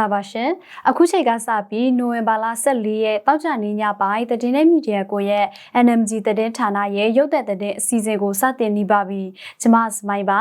္ဂလာပါရှင်အခုချိန်ကစပြီးနိုဝင်ဘာလ14ရက်တောက်ကြနေညပိုင်းတည်င်းနဲ့မီဒီယာကိုရဲ့ NMG တည်င်းဌာနရဲ့ရုပ်သက်တည်င်းအစီအစဉ်ကိုစတင်နေပါပြီကျွန်မစမိုင်းပါ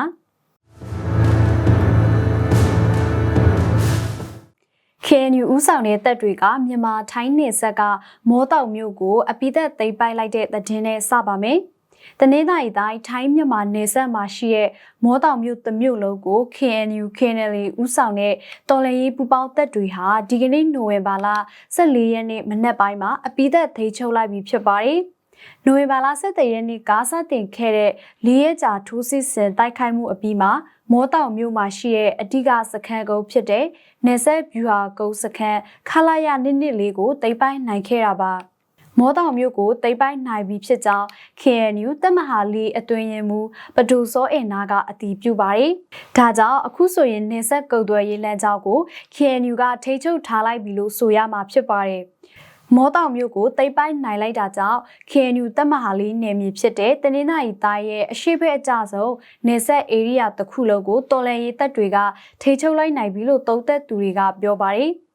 KNU ဦးဆောင်တဲ့တပ်တွေကမြန်မာထိုင်းနယ်ဆက်ကမောတောက်မြို့ကိုအပိသက်သိမ်းပိုက်လိုက်တဲ့သတင်းနဲ့စပါမယ်။ တနင်္သာရီတိုင်းထိုင်းမြန်မာနယ်စပ်မှာရှိတဲ့မောတောင်မြို့တစ်မြို့လုံးကို KNU KNL ဦးဆောင်တဲ့တော်လှန်ရေးပူးပေါင်းတပ်တွေဟာဒီကနေ့နိုဝင်ဘာလ14ရက်နေ့မနက်ပိုင်းမှာအပိသက်ထိချုပ်လိုက်ပြီဖြစ်ပါတယ်။နိုဝင်ဘာလ17ရက်နေ့ကစတင်ခဲ့တဲ့လေးရက်ကြာထိုးစစ်ဆင်တိုက်ခိုက်မှုအပြီးမှာမောတောင်မြို့မှာရှိတဲ့အဓိကစခန်းကုန်းဖြစ်တဲ့နေဆက်ဗျူဟာကုန်းစခန်းခလာရနစ်နစ်လေးကိုတိမ့်ပိုင်းနိုင်ခဲ့တာပါ။ မောတောင်မြို့ကိုတိမ့်ပိုက်နိုင်ပြီဖြစ်ကြောင်း KNU တပ်မဟာလေးအတွင်ရင်မူပဒူစောအင်နာကအတည်ပြုပါတယ်။ဒါကြောင့်အခုဆိုရင်နေဆက်ကုတ်သွဲရေးလမ်းကြောင်းကို KNU ကထိချုပ်ထားလိုက်ပြီလို့ဆိုရမှာဖြစ်ပါတယ်။မောတောင်မြို့ကိုတိတ်ပိုက်နိုင်လိုက်တာကြောင့် KNU တပ်မဟာလေးနယ်မြေဖြစ်တဲ့တနင်္သာရီတိုင်းရဲ့အရှိဘက်အကြဆုံးနေဆက် area တစ်ခုလုံးကိုတော်လန်ရေးတပ်တွေကထိချုပ်လိုက်နိုင်ပြီလို့သုံးသက်သူတွေကပြောပါတယ်။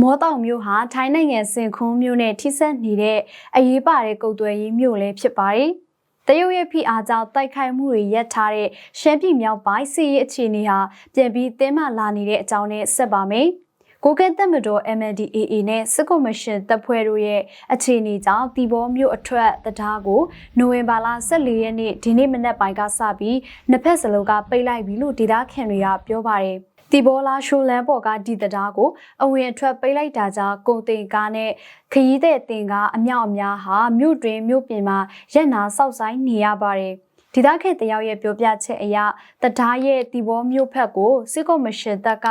မောတောင်မြို့ဟာထိုင်းနိုင်ငံစင်ခွန်းမြို့နဲ့ထိစပ်နေတဲ့အရေးပါတဲ့ကုတ်သွဲရေးမြို့လည်းဖြစ်ပါတယ်။တရုတ်ရဲ့ဖိအားကြောင့်တိုက်ခိုက်မှုတွေရပ်ထားတဲ့ရှမ်းပြည်မြောက်ပိုင်းစစ်ရေးအခြေအနေဟာပြန်ပြီးတင်းမာလာနေတဲ့အကြောင်းနဲ့ဆက်ပါမယ်။ကိုကဲတက်မတော် MNDAA နဲ့စစ်ကော်မရှင်တပ်ဖွဲ့တို့ရဲ့အခြေအနေကြောင့်တီဘောမြို့အထွက်တရားကိုနိုဝင်ဘာလ14ရက်နေ့ဒီနေ့မနက်ပိုင်းကစပြီးနှစ်ဖက်စလုံးကပိတ်လိုက်ပြီလို့ဒေသခံတွေကပြောပါတယ်။ တီဘောလာရှိုလန်ပေါ်ကဒီတတားကိုအဝင်အထွက်ပိတ်လိုက်တာကြောင့်ကုန်တင်ကားနဲ့ခရီးသည်တင်ကားအမြောက်အများဟာမြို့တွင်မြို့ပြင်မှာရက်နာဆောက်ဆိုင်နေရပါတယ်။ဒေသခံတယောက်ရဲ့ပြောပြချက်အရတဒါရဲ့တီဘောမြို့ဖက်ကိုစစ်ကော်မရှင်တပ်က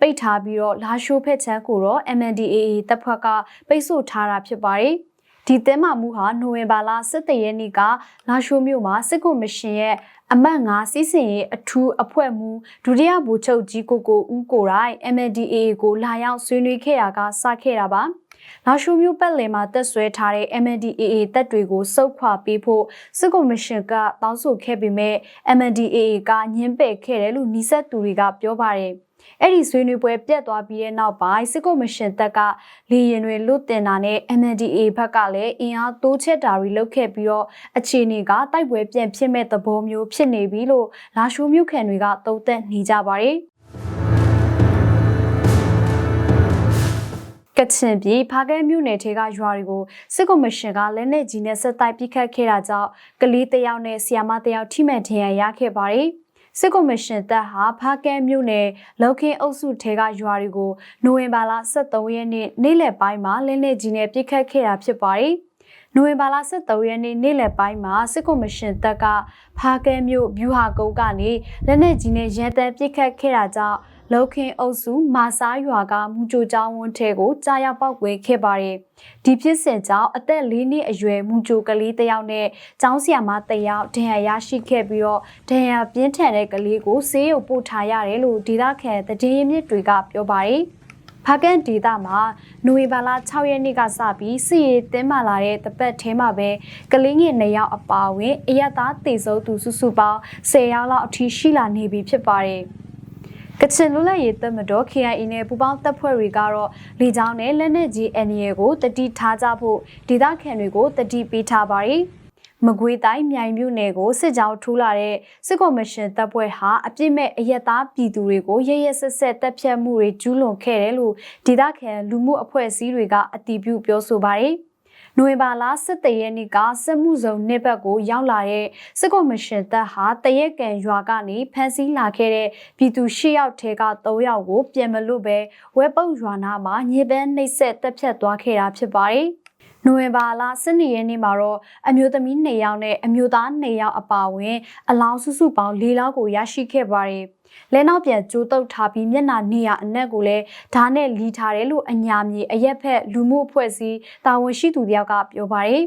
ပိတ်ထားပြီးတော့လာရှိုးဖက်ချမ်းကိုတော့ MNDAA တပ်ဖွဲ့ကပိတ်ဆို့ထားတာဖြစ်ပါတယ်။ ဒီသင်းမာမှုဟာနိုဝင်ဘာလ17ရက်နေ့ကလာရှိုးမြို့မှာစစ်ကော်မရှင်ရဲ့အမတ်9စီးစင်ရေးအထူးအဖွဲ့မှူးဒုတိယဗိုလ်ချုပ်ကြီးကိုကိုဦးကိုရိုင်း MNDAA ကိုလာရောက်ဆွေးနွေးခဲ့တာကစခဲ့တာပါလာရှိုးမျိုးပတ်လည်မှာတက်ဆွဲထားတဲ့ MNDAA တပ်တွေကိုစုခွာပေးဖို့စစ်ကော်မရှင်ကတောင်းဆိုခဲ့ပေမဲ့ MNDAA ကညှင်းပယ်ခဲ့တယ်လို့နှီးဆက်သူတွေကပြောပါတယ်။ အဲ့ဒီဆွေးနွေးပွဲပြတ်သွားပြီးတဲ့နောက်ပိုင်းစစ်ကော်မရှင်တပ်ကလေရင်တွေလွတ်တင်တာနဲ့ MNDA ဘက်ကလည်းအင်အားတိုးချဲ့တာတွေလုပ်ခဲ့ပြီးတော့အခြေအနေကတိုက်ပွဲပြန်ဖြစ်မဲ့သဘောမျိုးဖြစ်နေပြီလို့လာရှိုးမြို့ခံတွေကသုံးသပ်နေကြပါတယ်ကချင်ပြည်ဖားကဲမြို့နယ်ထဲကရွာတွေကိုစစ်ကော်မရှင်ကလက်နက်ကြီးနဲ့ဆက်တိုက်ပစ်ခတ်ခဲ့တာကြောင့်ကလေးတယောက်နဲ့ဆီယာမတယောက်ထိမှန်ထင်ရရခဲ့ပါတယ်။ စစ်ကော်မရှင်တပ်ဟာဖားကဲမြို့နယ်လောက်ခင်းအုပ်စုထဲကရွာတွေကိုနိုဝင်ဘာလ23ရက်နေ့နေ့လယ်ပိုင်းမှာလင်းလက်ကြီးနဲ့ပြစ်ခတ်ခဲ့တာဖြစ်ပါတယ်။နိုဝင်ဘာလ23ရက်နေ့နေ့လယ်ပိုင်းမှာစစ်ကော်မရှင်တပ်ကဖားကဲမြို့ဗျူဟာကုန်းကနေလက်နက်ကြီးနဲ့ရန်တမ်းပစ်ခတ်ခဲ့တာကြောင့် လောက်ခင်အုပ်စုမာစားရွာကမူကြိုကျောင်းဝန်းထဲကိုကြားရောက်ပောက်ကွဲခဲ့ပါတယ်။ဒီဖြစ်စဉ်ကြောင့်အသက်၄နှစ်အရွယ်မူကြိုကလေးတစ်ယောက်နဲ့ကျောင်းဆရာမတစ်ယောက်ဒဏ်ရာရရှိခဲ့ပြီးတော့ဒဏ်ရာပြင်းထန်တဲ့ကလေးကိုဆေးရုံပို့ထားရတယ်လို့ဒေသခံသတင်းရင်းမြစ်တွေကပြောပါတယ်။ဖာကန်ဒေတာမှာနိုဝင်ဘာလ6ရက်နေ့ကစပြီးစစ်ရေးတင်းမာလာတဲ့တပတ်ထဲမှာပဲကလေးငယ်2ယောက်အပါအဝင်အရသာတေဆုံးသူစုစုပေါင်း10ယောက်လောက်အထိရှိလာနေပြီဖြစ်ပါတယ်။ ကချင်လူလက်ရေးတပ်မတော် KIA နဲ့ပူးပေါင်းတပ်ဖွဲ့တွေကတော့လေကြောင်းနဲ့လက်နက်ကြီးအန်ရီကိုတတိထားကြဖို့ဒေသခံတွေကိုတတိပေးထားပါတယ်။မကွေးတိုင်းမြိုင်မြို့နယ်ကိုစစ်ကြောင်းထိုးလာတဲ့စစ်ကော်မရှင်တပ်ဖွဲ့ဟာအပြစ်မဲ့အရက်သားပြည်သူတွေကိုရရဆက်ဆက်တပ်ဖြတ်မှုတွေကျူးလွန်ခဲ့တယ်လို့ဒေသခံလူမှုအဖွဲ့အစည်းတွေကအတည်ပြုပြောဆိုပါတယ်။ နိုဝင်ဘာလ17ရက်နေ့ကစစ်မှုဆောင်နှစ်ဘက်ကိုရောက်လာတဲ့စစ်ကော်မရှင်တပ်ဟာတရက်ကန်ရွာကနေဖမ်းဆီးလာခဲ့တဲ့ပြည်သူ၈ယောက်ထဲက3ယောက်ကိုပြန်မလို့ပဲဝဲပုတ်ရွာနာမှာညစ်ပန်းနှိပ်စက်တပ်ဖြတ်သွားခဲ့တာဖြစ်ပါတယ်။နိုဝင်ဘာလ12ရက်နေ့မှာတော့အမျိုးသမီး2ယောက်နဲ့အမျိုးသား2ယောက်အပါအဝင် အလောင်းစုစုပေါင်း4လောင်းကိုရရှိခဲ့ပါတယ်။ လဲနောက်ပြန်ကြိုးတုပ်ထားပြီးမျက်နှာနေရအနက်ကိုလည်းဓာတ်နဲ့လီထားတယ်လို့အညာမြေအရက်ဖက်လူမှုအဖွဲ့အစည်းတာဝန်ရှိသူတယောက်ကပြောပါတယ်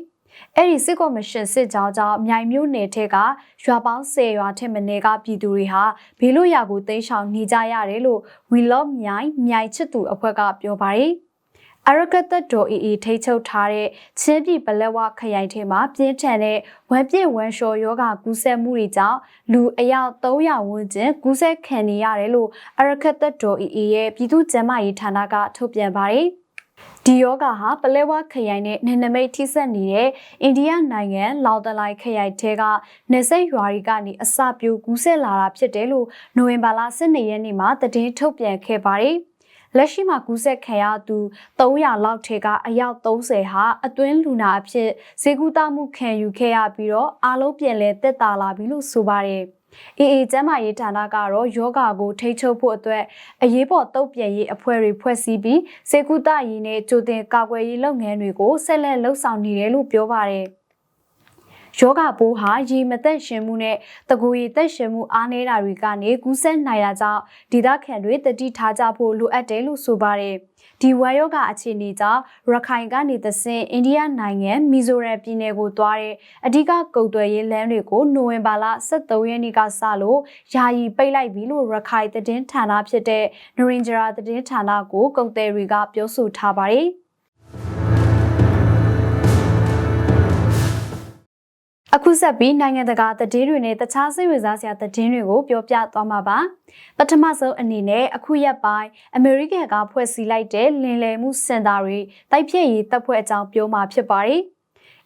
အဲ့ဒီစစ်ကော်မရှင်စစ်ကြောင်းကြောင့်မြိုင်မြို့နယ်ထက်ကရွာပေါင်း10ရွာထက်မနည်းကပြည်သူတွေဟာဘေးလွတ်ရာကိုတိမ်းရှောင်နေကြရတယ်လို့ We Love မြိုင်မြိုင်ချစ်သူအဖွဲ့ကပြောပါတယ် အရကတတော်အီအီထိချုပ်ထားတဲ့ချင်းပြည်ပလက်ဝခရိုင်ထဲမှာပြင်းထန်တဲ့ဝမ်ပြည့်ဝမ်လျှော်ယောဂကူးစက်မှုတွေကြောင့်လူအယောက်300ဝန်းကျင်ကူးစက်ခံနေရတယ်လို့အရကတတော်အီအီရဲ့ပြည်သူ့ကျန်းမာရေးဌာနကထုတ်ပြန်ပါတယ်။ဒီယောဂဟာပလဲဝခရိုင်နဲ့နယ်နိမိတ်ထိစပ်နေတဲ့အိန္ဒိယနိုင်ငံလောင်တလိုက်ခရိုင်ထဲကနေဆက်ရွာတွေကနေအစပြုကူးစက်လာတာဖြစ်တယ်လို့နိုဝင်ဘာလ12ရက်နေ့မှာသတင်းထုတ်ပြန်ခဲ့ပါတယ်။ လက်ရှိမှာကူးစက်ခံရသူ300လောက်ထဲကအယောက်30ဟာအတွင်းလူနာအဖြစ်ဈေးကူးတမှုခံယူခဲ့ရပြီးတော့အားလုံးပြန်လည်တက်တာလာပြီလို့ဆိုပါတယ်။အေအေကျမ်းမာရေးဌာနကတော့ယောဂါကိုထိန်းချုပ်ဖို့အတွက်အရေးပေါ်တုံ့ပြန်ရေးအဖွဲ့တွေဖွဲ့စည်းပြီးစေကူတရေးနဲ့ကြိုတင်ကာကွယ်ရေးလုပ်ငန်းတွေကိုဆက်လက်လှုပ်ဆောင်နေတယ်လို့ပြောပါတယ်။ ယောဂပိုးဟာရေမသက်ရှင်မှုနဲ့တကူရီသက်ရှင်မှုအားနည်းတာတွေကနေကူးစက်နိုင်တာကြောင့်ဒေသခံတွေတတိထားကြဖို့လိုအပ်တယ်လို့ဆိုပါတယ်။ဒီဝမ်ယောဂအခြေအနေကြောင့်ရခိုင်ကနေသဆင့်အိန္ဒိယနိုင်ငံမီဇိုရမ်ပြည်နယ်ကိုသွားတဲ့အဓိကကုန်သွယ်ရေးလမ်းတွေကိုနိုဝင်ဘာလ23ရက်နေ့ကစလို့ယာယီပိတ်လိုက်ပြီလို့ရခိုင်သတင်းဌာနဖြစ်တဲ့နရင်ဂျရာသတင်းဌာနကိုကုန်သည်တွေကပြောဆိုထားပါတယ်။ အခုဆက်ပြီးနိုင်ငံတကာသတင်းတွေနဲ့တခြားစိတ်ဝင်စားစရာသတင်းတွေကိုပြောပြသွားမှာပါပထမဆုံးအနေနဲ့အခုရက်ပိုင်းအမေရိကန်ကဖွဲ့စည်းလိုက်တဲ့လင်လယ်မှုစင်တာတွေတိုက်ဖြည့်ရေးတပ်ဖွဲ့အကြောင်းပြောမှာဖြစ်ပါတယ်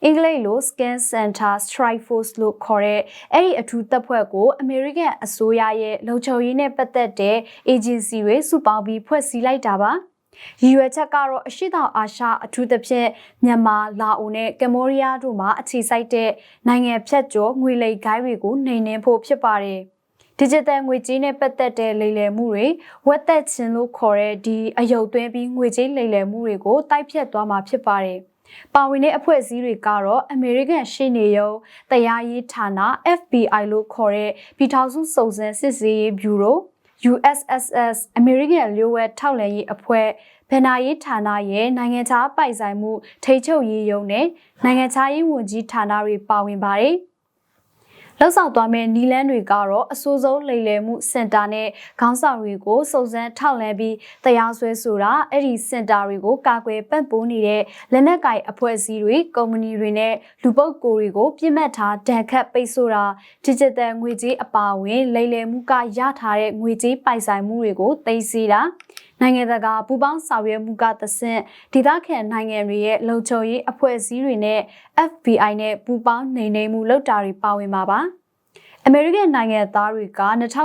အင်္ဂလိပ်လို Scan Center Strike Force လို့ခေါ်တဲ့အဲ့ဒီအထူးတပ်ဖွဲ့ကိုအမေရိကန်အစိုးရရဲ့လုံခြုံရေးနဲ့ပတ်သက်တဲ့ agency တွေစုပေါင်းပြီးဖွဲ့စည်းလိုက်တာပါ။ ရည်ရွယ်ချက်ကတော့အရှိတောင်အာရှအထူးသဖြင့်မြန်မာ၊လာအိုနဲ့ကမ္ဘောဒီးယားတို့မှာအခြေစိုက်တဲ့နိုင်ငံဖြတ်ကျော်ငွေလိမ်ဂိုင်းတွေကိုနှိမ်နင်းဖို့ဖြစ်ပါတယ်။ digital ငွေကြေးနဲ့ပတ်သက်တဲ့လိမ်လည်မှုတွေဝက်သက်ခြင်းလို့ခေါ်တဲ့ဒီအယုတ်သွင်းပြီးငွေကြေးလိမ်လည်မှုတွေကိုတိုက်ဖြတ်သွားမှာဖြစ်ပါတယ်။ပါဝင်တဲ့အဖွဲ့အစည်းတွေကတော့ American ရှေ့နေရုံးတရားရေးဌာန FBI လို့ခေါ်တဲ့ပြည်ထောင်စုစုံစမ်းစစ်ဆေးရေးဘျူရို USSS American လျို့ဝှက်ထောက်လှမ်းရေးအဖွဲ့ဗဏ္ဍာရေးဌာနရဲ့နိုင်ငံခြားပိုင်ဆိုင်မှုထိချုပ်ရေးရုံးနဲ့နိုင်ငံခြားရေးဝန်ကြီးဌာနတွေပါဝင်ပါတယ်။ လောက်ဆောင်သွားမယ့်နီလန်းတွေကတော့အဆိုးဆုံးလိမ်လည်မှုစင်တာနဲ့ခေါင်းဆောင်တွေကိုစုံစမ်းထောက်လှမ်းပြီးတရားစွဲဆိုတာအဲ့ဒီစင်တာတွေကိုကာကွယ်ပံ့ပိုးနေတဲ့လက်နက်ကိုင်အဖွဲ့အစည်းတွေကုမ္ပဏီတွေနဲ့လူပုဂ္ဂိုလ်တွေကိုပြစ်မှတ်ထားဒဏ်ခတ်ပိတ်ဆို့တာ digital ငွေကြေးအပါအဝင်လိမ်လည်မှုကရထားတဲ့ငွေကြေးပိုင်ဆိုင်မှုတွေကိုသိမ်းဆည်းတာ နိုင်ငံတကာပူးပေါင်းဆောင်ရွက်မှုကသဆင့်ဒေသခံနိုင်ငံတွေရဲ့လုံခြုံရေးအဖွဲ့အစည်းတွေနဲ့ FBI နဲ့ပူးပေါင်းနေနေမှုလုပ်တာတွေပါဝင်ပါပါအမေရိကန်နိုင်ငံသားတွေက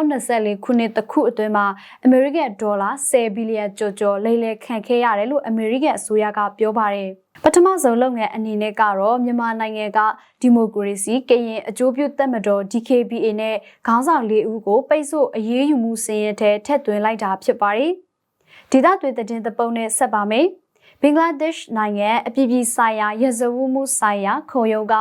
2024ခုနှစ်တခုအတွင်းမှာအမေရိကန်ဒေါ်လာ10ဘီလီယံကျော်ကျော်လိမ်လည်ခံခဲ့ရတယ်လို့အမေရိကန်အစိုးရကပြောပါတယ်ပထမဆုံးလုပ်ငန်းအနေနဲ့ကတော့မြန်မာနိုင်ငံကဒီမိုကရေစီကရင်အကျိုးပြုသက်မတော် DKBA နဲ့ခေါင်းဆောင်၄ဦးကိုပိတ်ဆို့အရေးယူမှုစီရင်ထဲထည့်သွင်းလိုက်တာဖြစ်ပါတယ်။ ဒေသတွေသတင်းသပုံနဲ့ဆက်ပါမယ်။ဘင်္ဂလားဒေ့ရှ်နိုင်ငံအပြည်ပြည်ဆိုင်ရာရဇဝမှုဆိုင်ရာခုံရုံးက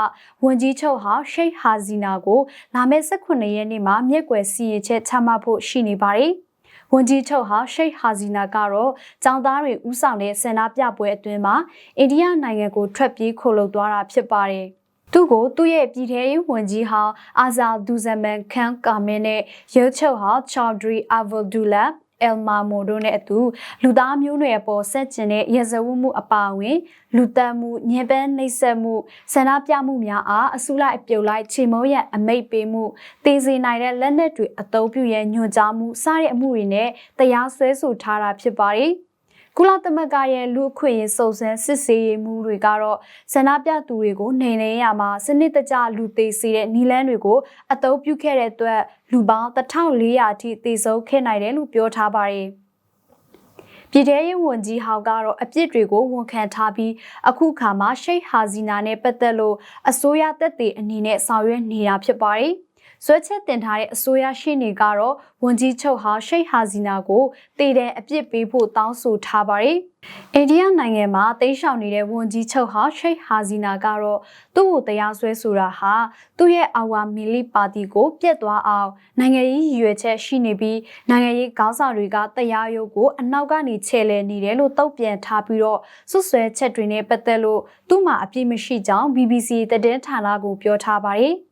ဝန်ကြီးချုပ်ဟာရှိတ်ဟာဇီနာကိုလာမယ့်18ရက်နေ့မှာမြက်ွယ်စီရင်ချက်ချမှတ်ဖို့ရှိနေပါတယ်။ဝန်ကြီးချုပ်ဟာရှိတ်ဟာဇီနာကတော့ចောင်းသားတွေဥဆောင်တဲ့ဆန္ဒပြပွဲအတွင်းမှာအိန္ဒိယနိုင်ငံကိုထွက်ပြေးခိုလုံသွားတာဖြစ်ပါတယ်။သူ့ကိုသူ့ရဲ့ပြည်ထရေးဝန်ကြီးဟောင်းအာဇာဒူဇမန်ခန်ကာမင်းနဲ့ရုပ်ချုပ်ဟောင်းချော်ဒရီအာဗယ်ဒူလာ အယ်မာမိုတို့နဲ့အတူလူသားမျိုးနွယ်အပေါ်ဆက်ကျင်တဲ့ရဇဝမှုအပါအဝင် လူသက်မှုညင်ပန်းနှိပ်စက်မှုဆန္ဒပြမှုများအားအစုလိုက်ပြုတ်လိုက်ခြေမုံရအမိတ်ပေးမှုတေးစေနိုင်တဲ့လက်နက်တွေအသုံးပြုရညွှန်ကြားမှုစတဲ့အမှုတွေနဲ့တရားစွဲဆိုထားတာဖြစ်ပါတယ်။ ကုလသမဂ္ဂရဲ့လူအခွင့်အရေးစုံစမ်းစစ်ဆေးရေးမှုတွေကတော့ဆန္ဒပြသူတွေကိုနှိမ်နင်းရမှာစနစ်တကျလူသေးစေတဲ့နီလန်းတွေကိုအသုံးပြုခဲ့တဲ့အတွက်လူပေါင်း1400အထိသေဆုံးခဲ့နိုင်တယ်လို့ပြောထားပါတယ်။ပြည်ထရေးဝန်ကြီးဟောက်ကတော့အပြစ်တွေကိုဝန်ခံထားပြီးအခုခါမှာရှိတ်ဟာဇီနာနဲ့ပတ်သက်လို့အစိုးရတပ်တွေအနေနဲ့ဆောင်ရွက်နေတာဖြစ်ပါတယ်။ ဆွဲချက်တင်ထားတဲ့အစိုးရရှိနေကတော့ဝန်ကြီးချုပ်ဟာရှိတ်ဟာဇီနာကိုတည်တဲ့အပြစ်ပေးဖို့တောင်းဆိုထားပါတယ်။အိန္ဒိယနိုင်ငံမှာတိတ်ရှောင်နေတဲ့ဝန်ကြီးချုပ်ဟာရှိတ်ဟာဇီနာကတော့သူ့ကိုတရားစွဲဆိုတာဟာသူ့ရဲ့အာဝါမီလီပါတီကိုပြက်သွားအောင်နိုင်ငံရေးရည်ရွယ်ချက်ရှိနေပြီးနိုင်ငံရေးခေါင်းဆောင်တွေကတရားရုံးကိုအနောက်ကနေချဲ့လဲနေတယ်လို့တုံ့ပြန်ထားပြီးတော့စွတ်စွဲချက်တွေနဲ့ပတ်သက်လို့သူ့မှာအပြစ်မရှိကြောင်း BBC သတင်းဌာနကိုပြောထားပါတယ်။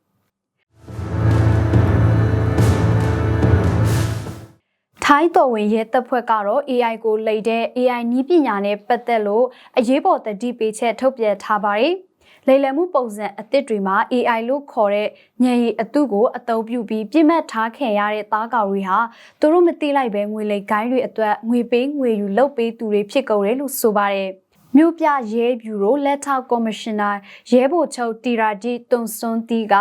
ထိုင်းတော်ဝင်ရဲတပ်ဖွဲ့ကတော့ AI ကိုလိတ်တဲ့ AI နည်းပညာနဲ့ပတ်သက်လို့အရေးပေါ်တတိပေးချက်ထုတ်ပြန်ထားပါတယ်။လိမ်လည်မှုပုံစံအသစ်တွေမှာ AI လို့ခေါ်တဲ့ညံရီအတုကိုအသုံးပြုပြီးပြစ်မှတ်ထားခံရတဲ့သားကောင်တွေဟာသူတို့မသိလိုက်ပဲငွေလိမ်ဂိုင်းတွေအတွက်ငွေပေးငွေယူလုပ်ပေးသူတွေဖြစ်ကုန်တယ်လို့ဆိုပါတယ်။ မြို့ပြရဲဘျူရိုလက်ထောက်ကော်မရှင်နာရဲဘော်ချုပ်တီရာဂျီတွန်စွန်တီက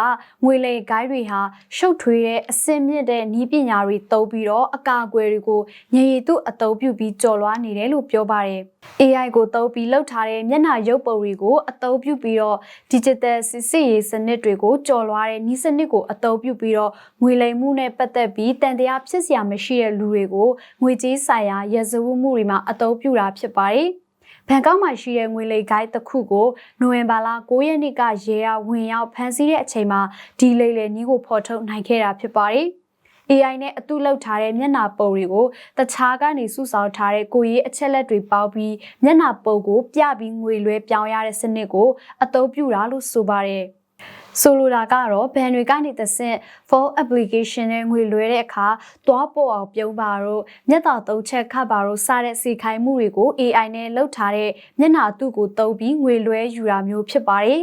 ငွေလေဂိုင်းတွေဟာရှုပ်ထွေးတဲ့အစင်မြင့်တဲ့နီးပညာတွေသုံးပြီးတော့အကာအကွယ်တွေကိုညရည်သူအသုံးပြုပြီးကြော်လွှားနေတယ်လို့ပြောပါတယ်။ AI ကိုသုံးပြီးလှုပ်ထားတဲ့မျက်နှာရုပ်ပုံတွေကိုအသုံးပြုပြီးတော့ digital စစ်စစ်ရေးစနစ်တွေကိုကြော်လွှားတဲ့ဤစနစ်ကိုအသုံးပြုပြီးတော့ငွေလိမ်မှုနဲ့ပတ်သက်ပြီးတန်တရားဖြစ်စရာမရှိတဲ့လူတွေကိုငွေကြေးဆိုင်ရာရဇဝတ်မှုတွေမှာအသုံးပြုတာဖြစ်ပါတယ်။ ဘန်ကောက်မှာရှိတဲ့ငွေလိမ်ဂိုင်းတစ်ခုကိုနိုဝင်ဘာလ9ရက်နေ့ကရဲရဝင်ရောက်ဖမ်းဆီးတဲ့အချိန်မှာဒီလိမ်လည်နီးကိုဖော်ထုတ်နိုင်ခဲ့တာဖြစ်ပါတယ်။ AI နဲ့အတုလောက်ထားတဲ့မျက်နှာပုံတွေကိုတခြားကနေစုဆောင်းထားတဲ့ကိုရေးအချက်လက်တွေပေါပြီးမျက်နှာပုံကိုပြပြီးငွေလွှဲပြောင်းရတဲ့စနစ်ကိုအသုံးပြုတာလို့ဆိုပါတယ်။ ဆိုလိုတာကတော့ဘန်တွေကနေတဆင့် phone application နဲ့ငွေလွှဲတဲ့အခါသွားပေါ်အောင်ပြုံးပါတော့မျက်တော်သုံးချက်ခတ်ပါတော့စတဲ့စီခိုင်းမှုတွေကို AI နဲ့လုပ်ထားတဲ့မျက်နှာသူ့ကိုသုံးပြီးငွေလွှဲယူတာမျိုးဖြစ်ပါတယ်